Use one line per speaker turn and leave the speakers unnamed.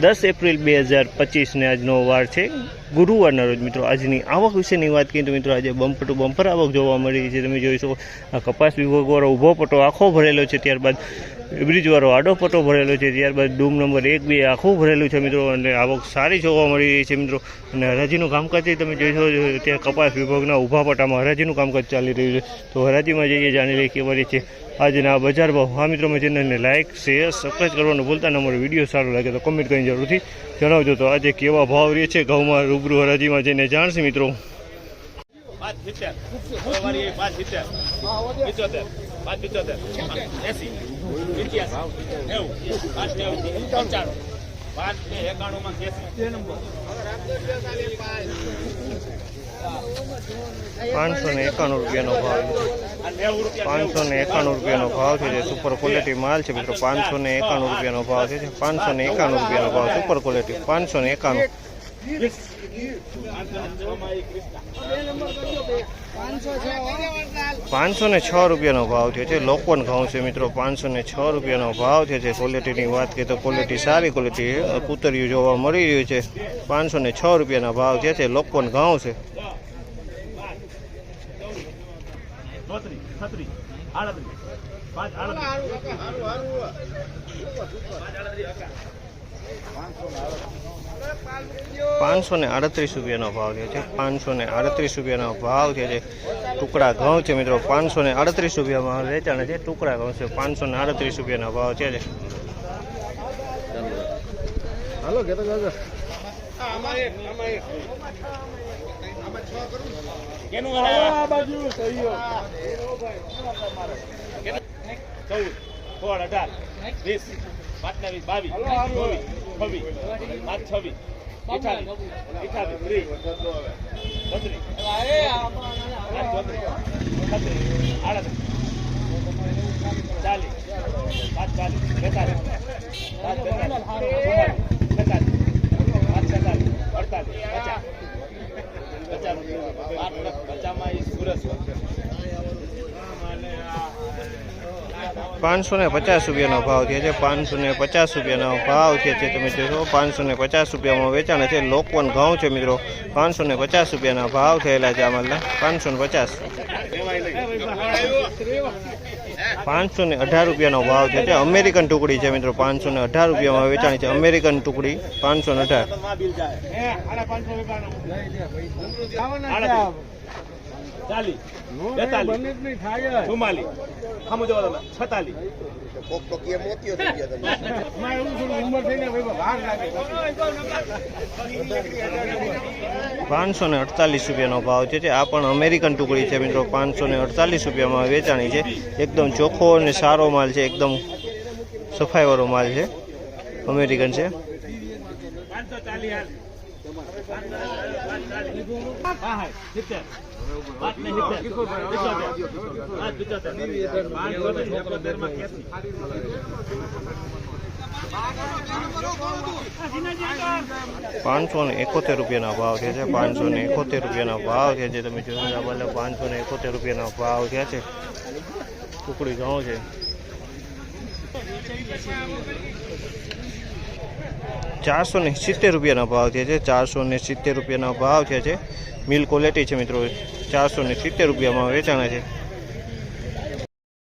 દસ એપ્રિલ બે હજાર પચીસને આજનો વાર છે. ગુરુવારના રોજ મિત્રો, આજની આવક વિશેની વાત કરીએ તો મિત્રો, આજે બમ્પર ટુ બમ્પર આવક જોવા મળી છે. તમે જોઈ શકો, આ કપાસ વિભાગવાળો ઊભો પટ્ટો આખો ભરેલો છે. ત્યારબાદ બ્રિજવાળો આડો પટ્ટો ભરેલો છે. ત્યારબાદ ડૂમ નંબર એક બે આખું ભરેલું છે મિત્રો, અને આવક સારી જોવા મળી રહી છે મિત્રો. અને હરાજીનું કામકાજ તમે જોઈ શકો ત્યાં કપાસ વિભાગના ઊભા પટ્ટામાં હરાજીનું કામકાજ ચાલી રહ્યું છે. તો હરાજીમાં જઈએ, જાણી લઈએ કેવા રીતે આજના બજાર ભાવ. હા મિત્રો મેં ચેનલને લાઇક શેર સબસ્ક્રાઈબ કરવાનું ભૂલતા ન અમારો વીડિયો સારો લાગે તો કમેન્ટ કરીને જરૂરથી જણાવજો. તો આજે કેવા ભાવ રહે છે ઘઉંમાં? રૂબરૂ હરાજીમાં જઈને જાણશે મિત્રો.
પાંચ માં એસી
પાંચસો ને એકાણું રૂપિયાનો ભાવ. પાંચસો ને એકાણું રૂપિયાનો ભાવ છે જે સુપર ક્વોલિટી માલ છે મિત્રો. પાંચસો ને એકાણું રૂપિયાનો ભાવ છે પાંચસો ને એકાણું રૂપિયાનો ભાવ સુપર ક્વોલિટી પાંચસો ને એકાણું. પાંચસો ને છ રૂપિયાનો ભાવ થયો છે. લોકવન ઘઉં છે મિત્રો પાંચસો ને છ રૂપિયાનો ભાવ થયો છે. ક્વોલિટીની વાત કરીએ તો ક્વોલિટી સારી ક્વોલિટી કૂતરિયું જોવા મળી રહ્યું છે. પાંચસો ને છ રૂપિયાનો ભાવ થયો છે. લોકવન ઘઉં છે.
ચોત્રીસ છત્રીસ આડત્રીસ પાંચ આડત્રીસ
પાંચસો ને આડત્રીસ રૂપિયાનો ભાવ થયો છે. પાંચસો ને આડત્રીસ રૂપિયાનો ભાવ થયો છે. ટુકડા ઘઉં છે મિત્રો પાંચસો ને આડત્રીસ રૂપિયામાં વેચાણ છે. ટુકડા ઘઉં છે પાંચસો ને આડત્રીસ રૂપિયાનો ભાવ છે.
કેનું ચૌદ સોળ અઢાર વીસ પાંચ વીસ બાવીસ છવ્વીસ પાંચ છવ્વીસ. ચાલીસ પાંચ ચાલીસ બેતાલીસ પાંચ બેતાલીસ છેતાલીસ અડતાલીસ પચાસ પચાસ પચાસમાં એ સુરત
પાંચસો ને પચાસ રૂપિયાનો ભાવ થયો છે. પાંચસો ને પચાસ રૂપિયાનો ભાવ થયો છે. તમે જોશો, પાંચસો ને પચાસ રૂપિયામાં વેચાણ છે લોકવન ઘઉં છે મિત્રો. પાંચસો ને પચાસ રૂપિયાના ભાવ થયેલા છે આમાં પાંચસો ને પચાસ. પાંચસો ને અઢાર રૂપિયાનો ભાવ થયો છે. અમેરિકન ટુકડી છે મિત્રો. પાંચસો ને અઢાર રૂપિયામાં વેચાણી છે. અમેરિકન ટુકડી, પાંચસો ને અઢાર.
ચાલીસ જવા તમે છતાલીસ
પાંચસો ને અડતાલીસ રૂપિયાનો ભાવ છે આ પણ અમેરિકન ટુકડી છે મિત્રો. પાંચસો ને અડતાલીસ રૂપિયામાં વેચાણી છે. એકદમ ચોખ્ખો અને સારો માલ છે, એકદમ સફાઈવાળો માલ છે. અમેરિકન છે.
પાંચસો ચાલીસ
પાંચસો ને એકોતેર રૂપિયાના ભાવ થયા છે. પાંચસો ને એકોતેર રૂપિયાના ભાવ છે. જે તમે જોયું આ બધા પાંચસો ને એકોતેર રૂપિયાના ભાવ થયા છે. ટુકડી ઘઉં છે. ચારસો ને સિત્તેર રૂપિયાના ભાવ થયા છે. ચારસો ને સિત્તેર રૂપિયાના ભાવ થયા છે. મિલ ક્વોલિટી છે મિત્રો, ચારસો ને સિત્તેર રૂપિયામાં વેચાણા છે.